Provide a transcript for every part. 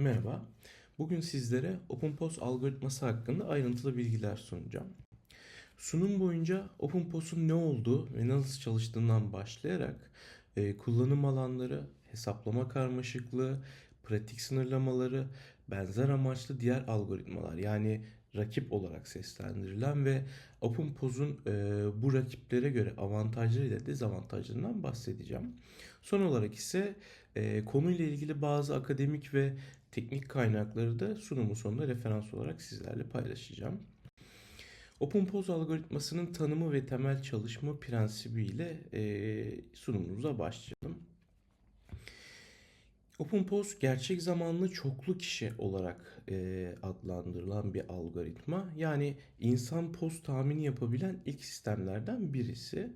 Merhaba. Bugün sizlere OpenPOS algoritması hakkında ayrıntılı bilgiler sunacağım. Sunum boyunca OpenPOS'un ne olduğu ve nasıl çalıştığından başlayarak e, kullanım alanları, hesaplama karmaşıklığı, pratik sınırlamaları, benzer amaçlı diğer algoritmalar yani rakip olarak seslendirilen ve OpenPOS'un e, bu rakiplere göre avantajları ile dezavantajlarından bahsedeceğim. Son olarak ise e, konuyla ilgili bazı akademik ve teknik kaynakları da sunumun sonunda referans olarak sizlerle paylaşacağım. OpenPOS algoritmasının tanımı ve temel çalışma prensibi ile e, sunumumuza başlayalım. OpenPOS gerçek zamanlı çoklu kişi olarak e, adlandırılan bir algoritma. Yani insan post tahmini yapabilen ilk sistemlerden birisi.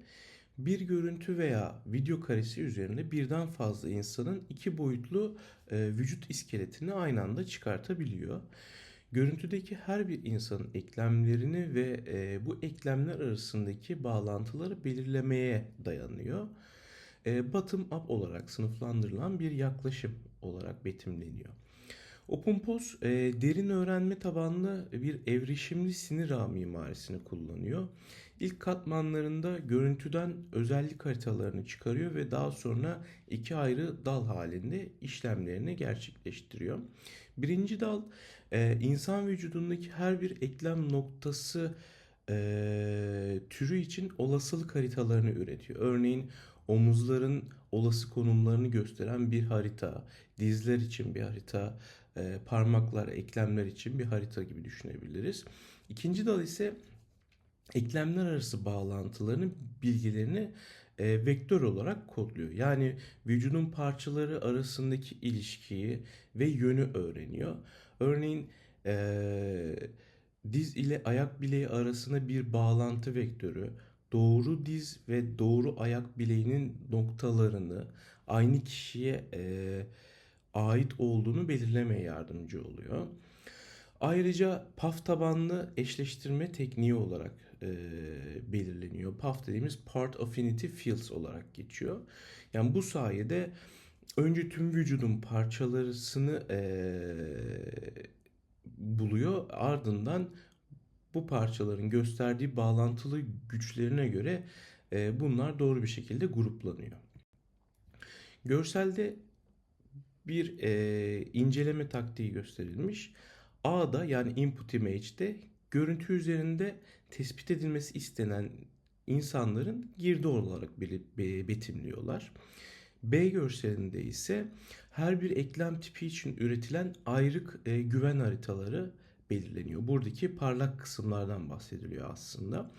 Bir görüntü veya video karesi üzerinde birden fazla insanın iki boyutlu e, vücut iskeletini aynı anda çıkartabiliyor. Görüntüdeki her bir insanın eklemlerini ve e, bu eklemler arasındaki bağlantıları belirlemeye dayanıyor. E, bottom up olarak sınıflandırılan bir yaklaşım olarak betimleniyor. OpenPOS e, derin öğrenme tabanlı bir evrişimli sinir ağ mimarisini kullanıyor. İlk katmanlarında görüntüden özellik haritalarını çıkarıyor ve daha sonra iki ayrı dal halinde işlemlerini gerçekleştiriyor. Birinci dal e, insan vücudundaki her bir eklem noktası e, türü için olasılık haritalarını üretiyor. Örneğin omuzların olası konumlarını gösteren bir harita, dizler için bir harita, e, parmaklar, eklemler için bir harita gibi düşünebiliriz. İkinci dal ise eklemler arası bağlantılarının bilgilerini e, vektör olarak kodluyor. Yani vücudun parçaları arasındaki ilişkiyi ve yönü öğreniyor. Örneğin e, diz ile ayak bileği arasında bir bağlantı vektörü, doğru diz ve doğru ayak bileğinin noktalarını aynı kişiye e, ait olduğunu belirlemeye yardımcı oluyor. Ayrıca PAF tabanlı eşleştirme tekniği olarak e, belirleniyor. PAF dediğimiz Part Affinity Fields olarak geçiyor. Yani bu sayede önce tüm vücudun parçalarını e, buluyor. Ardından bu parçaların gösterdiği bağlantılı güçlerine göre e, bunlar doğru bir şekilde gruplanıyor. Görselde bir e, inceleme taktiği gösterilmiş. A'da yani input image'de görüntü üzerinde tespit edilmesi istenen insanların girdi olarak betimliyorlar. B görselinde ise her bir eklem tipi için üretilen ayrık e, güven haritaları belirleniyor. Buradaki parlak kısımlardan bahsediliyor aslında.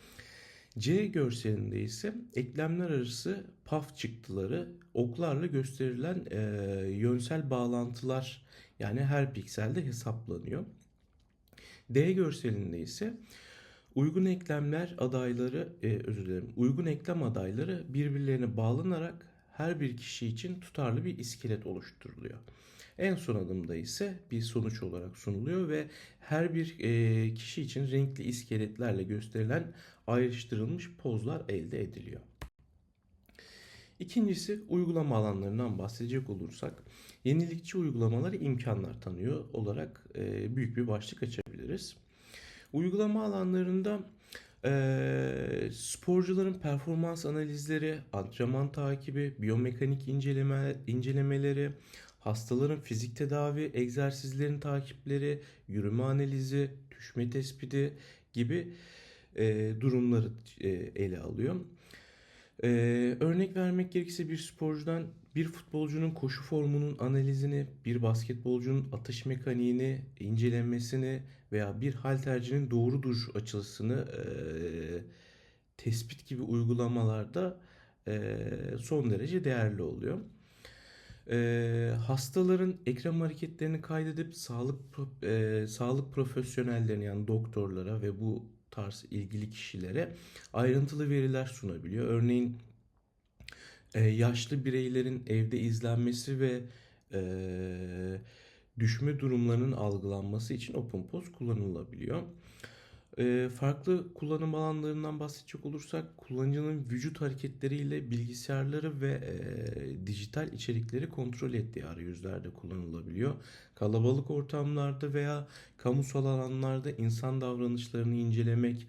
C görselinde ise eklemler arası paf çıktıları oklarla gösterilen e, yönsel bağlantılar yani her pikselde hesaplanıyor. D görselinde ise uygun eklemler adayları e, özür dilerim uygun eklem adayları birbirlerine bağlanarak her bir kişi için tutarlı bir iskelet oluşturuluyor. En son adımda ise bir sonuç olarak sunuluyor ve her bir e, kişi için renkli iskeletlerle gösterilen ayrıştırılmış pozlar elde ediliyor. İkincisi uygulama alanlarından bahsedecek olursak yenilikçi uygulamaları imkanlar tanıyor olarak e, büyük bir başlık açabiliriz. Uygulama alanlarında sporcuların performans analizleri, antrenman takibi, biyomekanik inceleme, incelemeleri, hastaların fizik tedavi, egzersizlerin takipleri, yürüme analizi, düşme tespiti gibi e, durumları e, ele alıyor. E, örnek vermek gerekirse bir sporcudan bir futbolcunun koşu formunun analizini, bir basketbolcunun atış mekaniğini, incelenmesini veya bir haltercinin doğru duruş açısını e, tespit gibi uygulamalarda e, son derece değerli oluyor. E, hastaların ekrem hareketlerini kaydedip sağlık e, sağlık profesyonellerine yani doktorlara ve bu tarz ilgili kişilere ayrıntılı veriler sunabiliyor. Örneğin e, yaşlı bireylerin evde izlenmesi ve e, düşme durumlarının algılanması için OpenPOS kullanılabiliyor. Ee, farklı kullanım alanlarından bahsedecek olursak kullanıcının vücut hareketleriyle bilgisayarları ve e, dijital içerikleri kontrol ettiği arayüzlerde kullanılabiliyor. Kalabalık ortamlarda veya kamusal alanlarda insan davranışlarını incelemek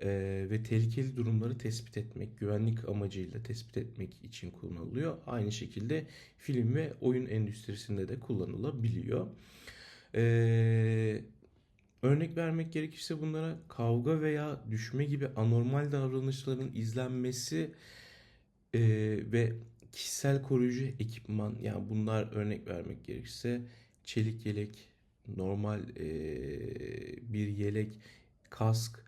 e, ve tehlikeli durumları tespit etmek, güvenlik amacıyla tespit etmek için kullanılıyor. Aynı şekilde film ve oyun endüstrisinde de kullanılabiliyor. Eee Örnek vermek gerekirse bunlara kavga veya düşme gibi anormal davranışların izlenmesi e, ve kişisel koruyucu ekipman yani bunlar örnek vermek gerekirse çelik yelek, normal e, bir yelek, kask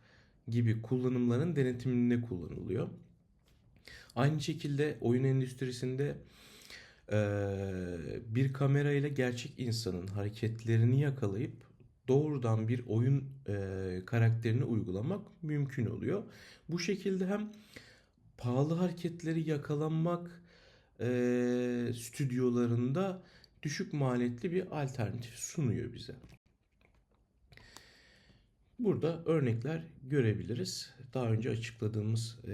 gibi kullanımların denetiminde kullanılıyor. Aynı şekilde oyun endüstrisinde e, bir kamera ile gerçek insanın hareketlerini yakalayıp doğrudan bir oyun e, karakterini uygulamak mümkün oluyor. Bu şekilde hem pahalı hareketleri yakalanmak e, stüdyolarında düşük maliyetli bir alternatif sunuyor bize. Burada örnekler görebiliriz. Daha önce açıkladığımız e,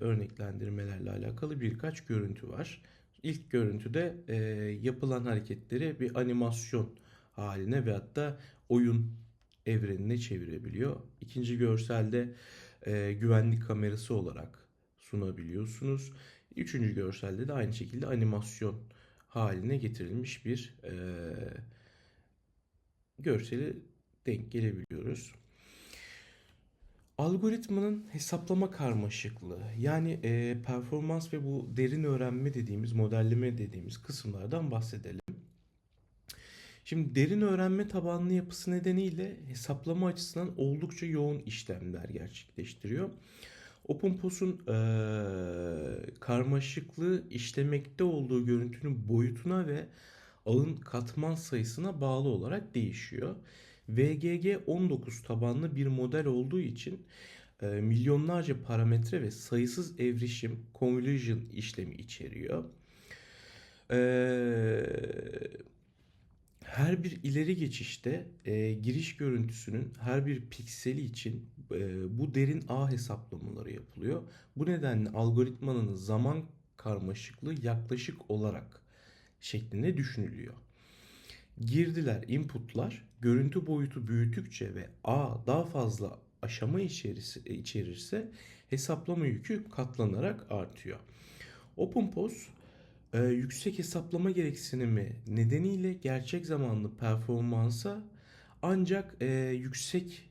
örneklendirmelerle alakalı birkaç görüntü var. İlk görüntüde e, yapılan hareketleri bir animasyon haline ve hatta oyun evrenine çevirebiliyor. İkinci görselde e, güvenlik kamerası olarak sunabiliyorsunuz. Üçüncü görselde de aynı şekilde animasyon haline getirilmiş bir e, görseli denk gelebiliyoruz. Algoritmanın hesaplama karmaşıklığı yani e, performans ve bu derin öğrenme dediğimiz modelleme dediğimiz kısımlardan bahsedelim. Şimdi derin öğrenme tabanlı yapısı nedeniyle hesaplama açısından oldukça yoğun işlemler gerçekleştiriyor. OpenPOS'un e, karmaşıklığı işlemekte olduğu görüntünün boyutuna ve ağın katman sayısına bağlı olarak değişiyor. VGG19 tabanlı bir model olduğu için e, milyonlarca parametre ve sayısız evrişim convolution işlemi içeriyor. Eee her bir ileri geçişte e, giriş görüntüsünün her bir pikseli için e, bu derin ağ hesaplamaları yapılıyor. Bu nedenle algoritmanın zaman karmaşıklığı yaklaşık olarak şeklinde düşünülüyor. Girdiler, inputlar görüntü boyutu büyütükçe ve ağ daha fazla aşama içerisi, içerirse hesaplama yükü katlanarak artıyor. OpenPOS e, yüksek hesaplama gereksinimi nedeniyle gerçek zamanlı performansa ancak e, yüksek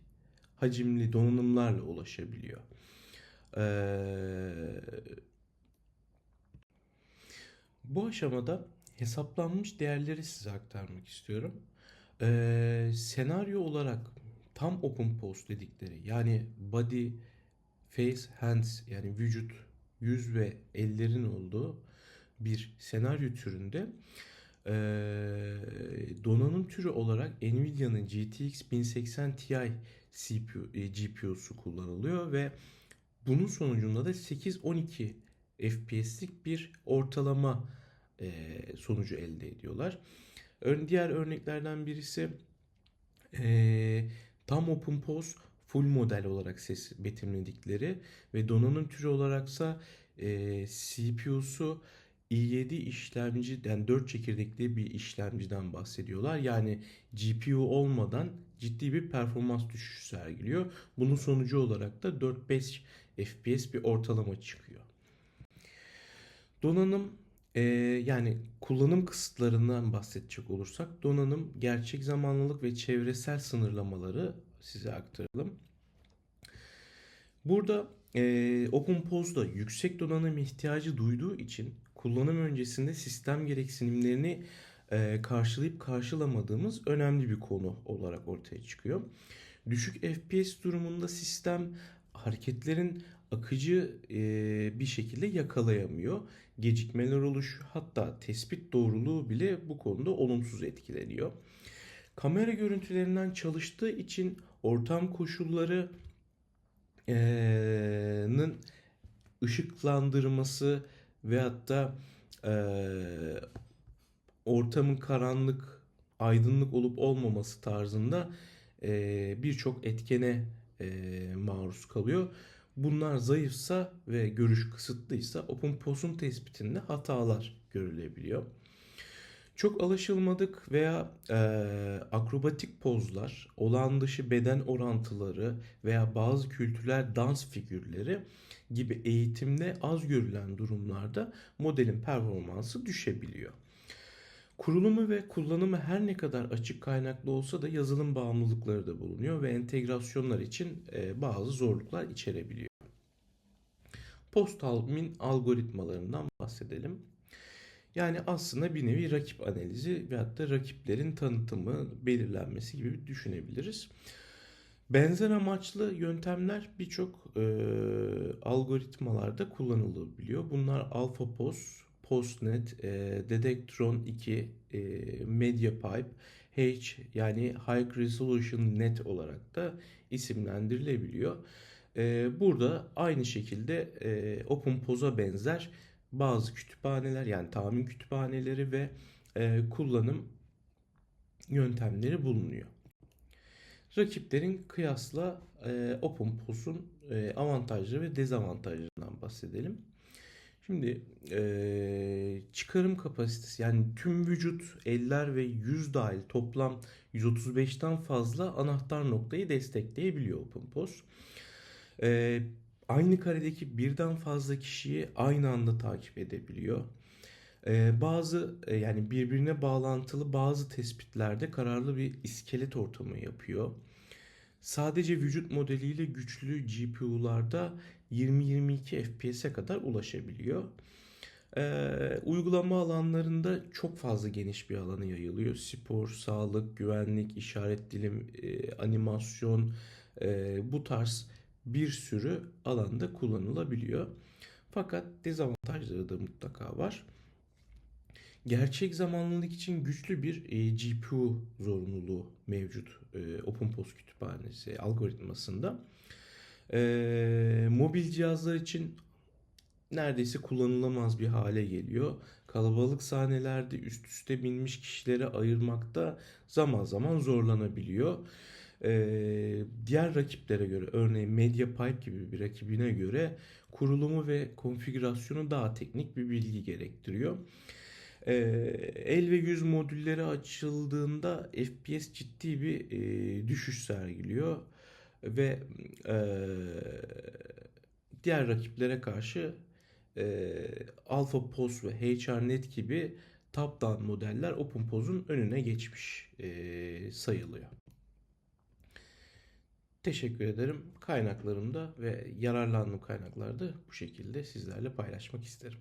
hacimli donanımlarla ulaşabiliyor. E, bu aşamada hesaplanmış değerleri size aktarmak istiyorum. E, senaryo olarak tam open pose dedikleri yani body, face, hands yani vücut, yüz ve ellerin olduğu bir senaryo türünde e, donanım türü olarak Nvidia'nın GTX 1080 Ti CPU, e, GPU'su kullanılıyor ve bunun sonucunda da 8-12 FPS'lik bir ortalama e, sonucu elde ediyorlar. Diğer örneklerden birisi e, tam OpenPOS full model olarak ses betimledikleri ve donanım türü olaraksa e, CPU'su i7 işlemci yani 4 çekirdekli bir işlemciden bahsediyorlar. Yani GPU olmadan ciddi bir performans düşüşü sergiliyor. Bunun sonucu olarak da 4-5 FPS bir ortalama çıkıyor. Donanım e, yani kullanım kısıtlarından bahsedecek olursak donanım gerçek zamanlılık ve çevresel sınırlamaları size aktaralım. Burada e, OpenPOS'da yüksek donanım ihtiyacı duyduğu için kullanım öncesinde sistem gereksinimlerini e, karşılayıp karşılamadığımız önemli bir konu olarak ortaya çıkıyor. Düşük FPS durumunda sistem hareketlerin akıcı e, bir şekilde yakalayamıyor. Gecikmeler oluş hatta tespit doğruluğu bile bu konuda olumsuz etkileniyor. Kamera görüntülerinden çalıştığı için ortam koşulları nın ışıklandırması ve hatta e, ortamın karanlık, aydınlık olup olmaması tarzında e, birçok etkene e, maruz kalıyor. Bunlar zayıfsa ve görüş kısıtlıysa OpenPOS'un tespitinde hatalar görülebiliyor. Çok alışılmadık veya e, akrobatik pozlar, olağan dışı beden orantıları veya bazı kültürel dans figürleri gibi eğitimde az görülen durumlarda modelin performansı düşebiliyor. Kurulumu ve kullanımı her ne kadar açık kaynaklı olsa da yazılım bağımlılıkları da bulunuyor ve entegrasyonlar için bazı zorluklar içerebiliyor. Post tahmin algoritmalarından bahsedelim. Yani aslında bir nevi rakip analizi veyahut da rakiplerin tanıtımı, belirlenmesi gibi düşünebiliriz. Benzer amaçlı yöntemler birçok e, algoritmalarda kullanılabiliyor. Bunlar AlphaPost, PostNet, e, Dedectron 2, e, MediaPipe, H yani High Resolution Net olarak da isimlendirilebiliyor. E, burada aynı şekilde e, OpenPOS'a benzer bazı kütüphaneler yani tahmin kütüphaneleri ve e, kullanım yöntemleri bulunuyor. Rakiplerin kıyasla e, OpenPOS'un e, avantajları ve dezavantajlarından bahsedelim. Şimdi e, çıkarım kapasitesi yani tüm vücut, eller ve yüz dahil toplam 135'ten fazla anahtar noktayı destekleyebiliyor OpenPOS. E, aynı karedeki birden fazla kişiyi aynı anda takip edebiliyor. Ee, bazı e, yani birbirine bağlantılı bazı tespitlerde kararlı bir iskelet ortamı yapıyor. Sadece vücut modeliyle güçlü GPU'larda 20-22 FPS'e kadar ulaşabiliyor. Ee, uygulama alanlarında çok fazla geniş bir alanı yayılıyor. Spor, sağlık, güvenlik, işaret dilim, e, animasyon e, bu tarz bir sürü alanda kullanılabiliyor. Fakat dezavantajları da mutlaka var. Gerçek zamanlılık için güçlü bir e, GPU zorunluluğu mevcut e, OpenPOS kütüphanesi algoritmasında. E, mobil cihazlar için neredeyse kullanılamaz bir hale geliyor. Kalabalık sahnelerde üst üste binmiş kişileri ayırmakta zaman zaman zorlanabiliyor. Ee, diğer rakiplere göre örneğin MediaPipe gibi bir rakibine göre kurulumu ve konfigürasyonu daha teknik bir bilgi gerektiriyor. Ee, el ve yüz modülleri açıldığında FPS ciddi bir e, düşüş sergiliyor ve e, diğer rakiplere karşı e, Alpha POS ve HRNet gibi top-down modeller OpenPOS'un önüne geçmiş e, sayılıyor. Teşekkür ederim. Kaynaklarımda ve yararlandığım kaynaklarda bu şekilde sizlerle paylaşmak isterim.